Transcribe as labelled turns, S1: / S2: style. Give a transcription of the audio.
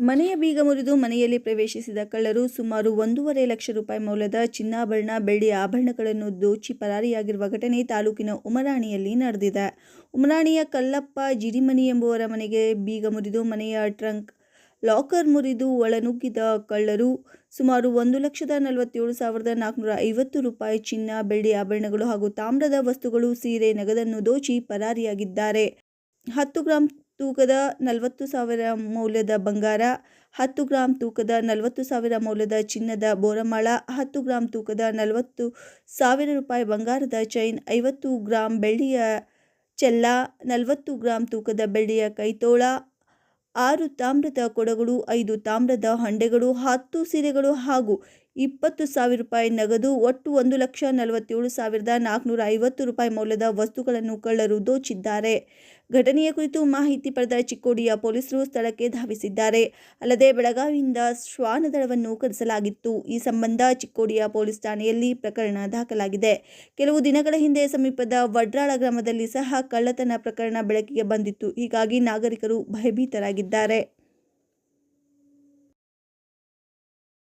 S1: ಮನೆಯ ಬೀಗ ಮುರಿದು ಮನೆಯಲ್ಲಿ ಪ್ರವೇಶಿಸಿದ ಕಳ್ಳರು ಸುಮಾರು ಒಂದೂವರೆ ಲಕ್ಷ ರೂಪಾಯಿ ಮೌಲ್ಯದ ಚಿನ್ನಾಭರಣ, ಬೆಳ್ಳಿ ಆಭರಣಗಳನ್ನು ದೋಚಿ ಪರಾರಿಯಾಗಿರುವ ಘಟನೆ ತಾಲೂಕಿನ ಉಮರಾಣಿಯಲ್ಲಿ ನಡೆದಿದೆ. ಉಮರಾಣಿಯ ಕಲ್ಲಪ್ಪ ಜಿರಿಮನಿ ಎಂಬುವರ ಮನೆಗೆ ಬೀಗ ಮುರಿದು ಮನೆಯ ಟ್ರಂಕ್ ಲಾಕರ್ ಮುರಿದು ಒಳನುಗ್ಗಿದ ಕಳ್ಳರು ಸುಮಾರು ಒಂದು ಲಕ್ಷದ ನಲವತ್ತೇಳು ಸಾವಿರದ ನಾಲ್ಕುನೂರ ಐವತ್ತು ರೂಪಾಯಿ ಚಿನ್ನ, ಬೆಳ್ಳಿ ಆಭರಣಗಳು ಹಾಗೂ ತಾಮ್ರದ ವಸ್ತುಗಳು ಸೀರೆ, ನಗದನ್ನು ದೋಚಿ ಪರಾರಿಯಾಗಿದ್ದಾರೆ. ಹತ್ತು ಗ್ರಾಂ ತೂಕದ ನಲವತ್ತು ಸಾವಿರ ಮೌಲ್ಯದ ಬಂಗಾರ, ಹತ್ತು ಗ್ರಾಂ ತೂಕದ ನಲವತ್ತು ಸಾವಿರ ಮೌಲ್ಯದ ಚಿನ್ನದ ಬೋರಮಾಳ, ಹತ್ತು ಗ್ರಾಂ ತೂಕದ ನಲವತ್ತು ಸಾವಿರ ರೂಪಾಯಿ ಬಂಗಾರದ ಚೈನ್, ಐವತ್ತು ಗ್ರಾಂ ಬೆಳ್ಳಿಯ ಚೆಲ್ಲ, ನಲವತ್ತು ಗ್ರಾಂ ತೂಕದ ಬೆಳ್ಳಿಯ ಕೈತೋಳ, ಆರು ತಾಮ್ರದ ಕೊಡಗಳು, ಐದು ತಾಮ್ರದ ಹಂಡೆಗಳು, ಹತ್ತು ಸೀರೆಗಳು ಹಾಗೂ ಇಪ್ಪತ್ತು ಸಾವಿರ ರೂಪಾಯಿ ನಗದು, ಒಟ್ಟು ಒಂದು ಲಕ್ಷ ನಲವತ್ತೇಳು ಸಾವಿರದ ನಾಲ್ಕುನೂರ ಐವತ್ತು ರೂಪಾಯಿ ಮೌಲ್ಯದ ವಸ್ತುಗಳನ್ನು ಕಳ್ಳರು ದೋಚಿದ್ದಾರೆ. ಘಟನೆಯ ಕುರಿತು ಮಾಹಿತಿ ಪಡೆದ ಚಿಕ್ಕೋಡಿಯ ಪೊಲೀಸರು ಸ್ಥಳಕ್ಕೆ ಧಾವಿಸಿದ್ದಾರೆ. ಅಲ್ಲದೆ ಬೆಳಗಾವಿಯಿಂದ ಶ್ವಾನದಳವನ್ನು ಕರೆಸಲಾಗಿತ್ತು. ಈ ಸಂಬಂಧ ಚಿಕ್ಕೋಡಿಯ ಪೊಲೀಸ್ ಠಾಣೆಯಲ್ಲಿ ಪ್ರಕರಣ ದಾಖಲಾಗಿದೆ. ಕೆಲವು ದಿನಗಳ ಹಿಂದೆ ಸಮೀಪದ ವಡ್ರಾಳ ಗ್ರಾಮದಲ್ಲಿ ಸಹ ಕಳ್ಳತನ ಪ್ರಕರಣ ಬೆಳಕಿಗೆ ಬಂದಿತ್ತು. ಹೀಗಾಗಿ ನಾಗರಿಕರು ಭಯಭೀತರಾಗಿದ್ದಾರೆ.